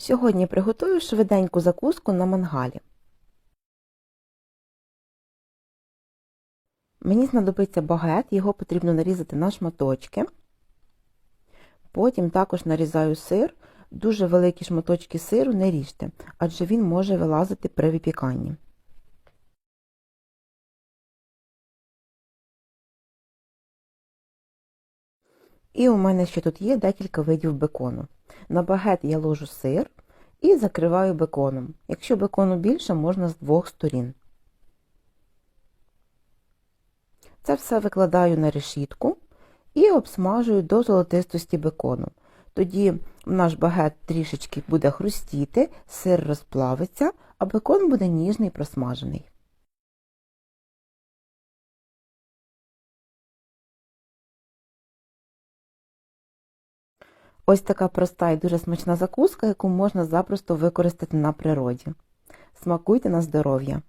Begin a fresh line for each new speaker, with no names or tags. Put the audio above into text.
Сьогодні приготую швиденьку закуску на мангалі. Мені знадобиться багет, його потрібно нарізати на шматочки. Потім також нарізаю сир. Дуже великі шматочки сиру не ріжте, адже він може вилазити при випіканні. І у мене ще тут є декілька видів бекону. На багет я ложу сир і закриваю беконом. Якщо бекону більше, можна з двох сторін. Це все викладаю на решітку і обсмажую до золотистості бекону. Тоді наш багет трішечки буде хрустіти, сир розплавиться, а бекон буде ніжний просмажений. Ось така проста і дуже смачна закуска, яку можна запросто використати на природі. Смакуйте на здоров'я!